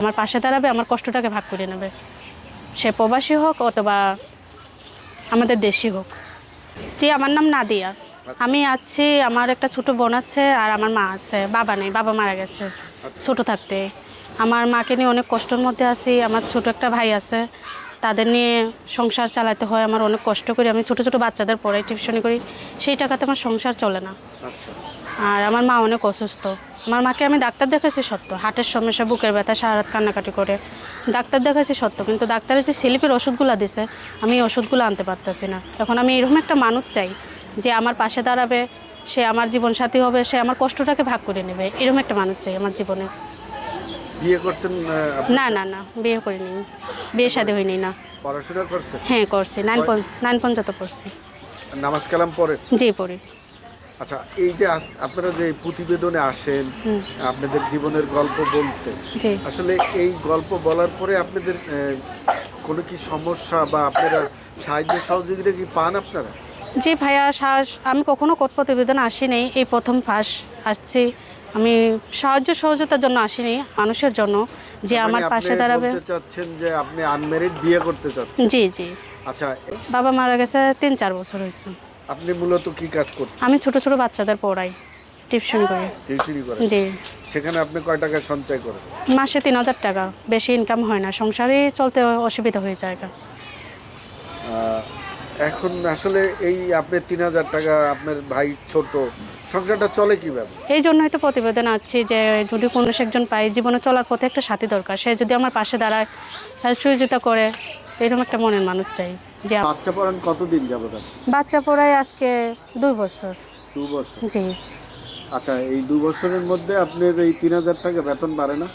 আমার পাশে দাঁড়াবে, আমার কষ্টটাকে ভাগ করে নেবে। সে প্রবাসী হোক অথবা আমাদের দেশি হোক। জি, আমার নাম নাদিয়া। আমি আছি, আমার একটা ছোট বোন আছে আর আমার মা আছে, বাবা নেই, বাবা মারা গেছে ছোট থাকতে। আমার মাকে নিয়ে অনেক কষ্টের মধ্যে আছি, আমার ছোট একটা ভাই আছে। তাদের নিয়ে সংসার চালাতে হয় আমার অনেক কষ্ট করি। আমি ছোট ছোট বাচ্চাদের পড়াই টিউশনি করি সেই টাকাতে আমার সংসার চলে না। আচ্ছা। আর আমার মা অনেক অসুস্থ। আমার মাকে আমি ডাক্তার দেখাচ্ছি সত্য। হার্টের সমস্যা বুকের ব্যথা সারা রাত কান্নাকাটি করে। ডাক্তার দেখাচ্ছি সত্য কিন্তু ডাক্তারের যে স্লিপের ওষুধগুলো দিছে আমি এই ওষুধগুলো আনতে পারতেছি না। এখন আমি এরকম একটা মানুষ চাই যে আমার পাশে দাঁড়াবে সে আমার জীবনসাথী হবে সে আমার কষ্টটাকে ভাগ করে নেবে। এরকম একটা মানুষ চাই আমার জীবনে। বিয়ে করছেন না না না বিয়ে করিনি। বিয়ে শাদী হয়নি না। পড়াশোনা করছেন হ্যাঁ করছি। নাইন পর্য- নাইন পর্যন্ত পড়ছি। নামাজ কালাম পড়ে? জি পড়ি। আচ্ছা এই যে আপনারা যে প্রতিবেদনে আসেন আপনাদের জীবনের গল্প বলতে আসলে এই গল্প বলার পরে আপনাদের কোনো কি সমস্যা বা আপনারা সাহায্য সহযোগিতা কি পান আপনারা? জি ভাইয়া আমি কখনো কোর্ট প্রতিবেদন আসিনি। এই প্রথম ফাঁস আসছি। আমি সাহায্য সহযোগিতার জন্য আসিনি মানুষের জন্য যে আমার মানে পাশে দাঁড়াবে। চাচ্ছেন যে আপনি আনমেরিড বিয়ে করতে চাচ্ছেন? জি জি। আচ্ছা বাবা মারা গেছে তিন চার বছর হয়েছে। আপনি মূলত কি কাজ করতেন? আমি ছোট ছোট বাচ্চাদের পড়াই টিউশন করি। টিউশনি করেন? জি। সেখানে আপনি কয় টাকা সঞ্চয় করেন? মাসে তিন হাজার টাকা বেশি ইনকাম হয় না সংসারে চলতে অসুবিধা হয়ে যায়। এখন আসলে এই আপনি তিন হাজার টাকা আপনার ভাই ছোট সংসারটা চলে কীভাবে? এই জন্য তো প্রতিবেদন আছি যে যদি কোনো একজন পাই জীবনে চলার পথে একটা সাথী দরকার সে যদি আমার পাশে দাঁড়ায় সহযোগিতা করে এরকম একটা মনের মানুষ চাই যে বাচ্চা পড়ান কতদিন যাবত বাচ্চা পড়ায় আজকে দুই বছর। দু বছর? জি। আচ্ছা এই দু বছরের মধ্যে আপনার এই তিন হাজার টাকা বেতন বাড়ে না?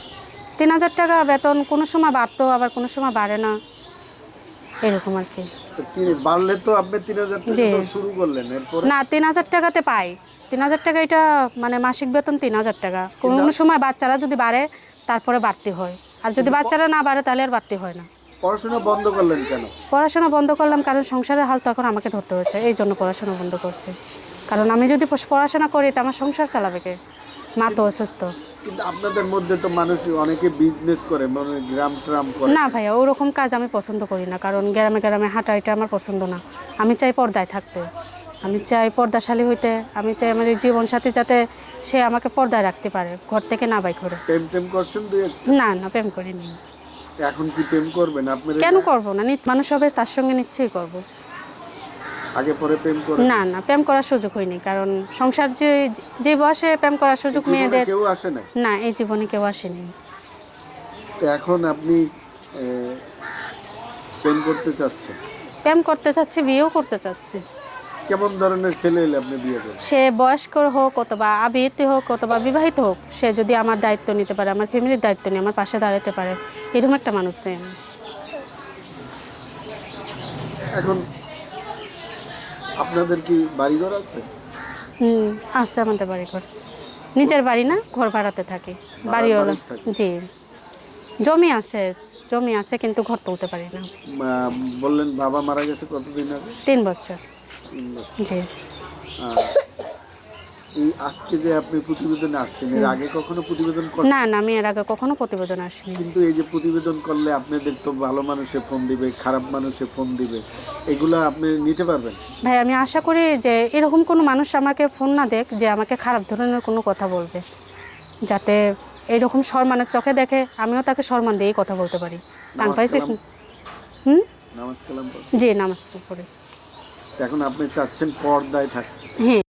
তিন হাজার টাকা বেতন কোনো সময় বাড়তো আবার কোনো সময় বাড়ে না। এরকম আর কি। বাড়লে তো আপনি তিন হাজার টাকা শুরু করলেন না তিন হাজার টাকাতে পাই। তিন হাজার টাকা এটা মানে মাসিক বেতন তিন হাজার টাকা। কোনো কোনো সময় বাচ্চারা যদি বাড়ে তারপরে বাড়তি হয়। আর যদি বাচ্চারা না বাড়ে তাহলে আর বাড়তি হয় না। পড়াশোনা বন্ধ করলেন কেন? পড়াশোনা বন্ধ করলাম কারণ সংসারের হাল তো এখন আমাকে ধরতে হয়েছে। এই জন্য পড়াশোনা বন্ধ করছি। কারণ আমি যদি পড়াশোনা করি তো আমার সংসার চালাবে কে? মা তো অসুস্থ। কিন্তু আপনাদের মধ্যে তো মানুষ অনেকে বিজনেস করে মানে গ্রাম ট্রাম করে। না ভাইয়া ওরকম কাজ আমি পছন্দ করি না কারণ গ্রামে গ্রামে হাঁটা এটা আমার পছন্দ না। আমি চাই পর্দায় থাকতে। আমি চাই পর্দাশালী হইতে আমি চাই আমার এই জীবনসাথী যাতে সে আমাকে পর্দায় রাখতে পারে ঘর থেকে না বাই করে। প্রেম টেম করছেন দুই এক- না না প্রেম করিনি। এখন কি প্রেম করবেন আপনার কেন করব না? নিচ- মানুষ হবে তার সঙ্গে নিশ্চয়ই করব। আগে পরে প্রেম করে? না না প্রেম করার সুযোগ হয়নি কারণ সংসার যে যে বয়সে প্রেম করার সুযোগ মেয়েদের কেউ আসে না না এই জীবনে কেউ আসেনি। তো এখন আপনি প্রেম করতে চাচ্ছেন? প্রেম করতে চাচ্ছি বিয়েও করতে চাচ্ছি। কেমন ধরনের ছেলে এলে আপনি বিয়ে করবেন সে বয়স্ক হোক অথবা আবিহিত হোক অথবা বিবাহিত হোক সে যদি আমার দায়িত্ব নিতে পারে আমার ফ্যামিলির দায়িত্ব নিয়ে আমার পাশে দাঁড়াতে পারে এরকম একটা মানুষ চাই আমি। এখন আপনাদের কি বাড়িঘর আছে? হুম আছে আমাদের বাড়ি ঘর নিজের বাড়ি না ঘর ভাড়াতে থাকি। বাড়িওয়ালা। জি। জমি আছে জমি আছে কিন্তু ঘর তুলতে পারি না। বললেন বাবা মারা গেছে কতদিন আগে? তিন বছর। জি। এই আজকে যে আপনি প্রতিবেদনে আসছেন এর আগে কখনো প্রতিবেদন করেন? না না আমি এর আগে কখনো প্রতিবেদন আসিনি। কিন্তু এই যে প্রতিবেদন করলে আপনাদের তো ভালো মানুষে ফোন দিবে খারাপ মানুষে ফোন দিবে এগুলা আপনি নিতে পারবেন? ভাই আমি আশা করি যে এরকম কোনো মানুষ আমাকে ফোন না দেখ যে আমাকে খারাপ ধরনের কোনো কথা বলবে। যাতে এরকম সম্মানের চোখে দেখে আমিও তাকে সম্মান দিয়েই কথা বলতে পারি। কান পাইছিস। হুম? নামাজ কালাম। জি নামাজ পড়ি এখন আপনি চাচ্ছেন পর্দায় থাকতে হ্যাঁ।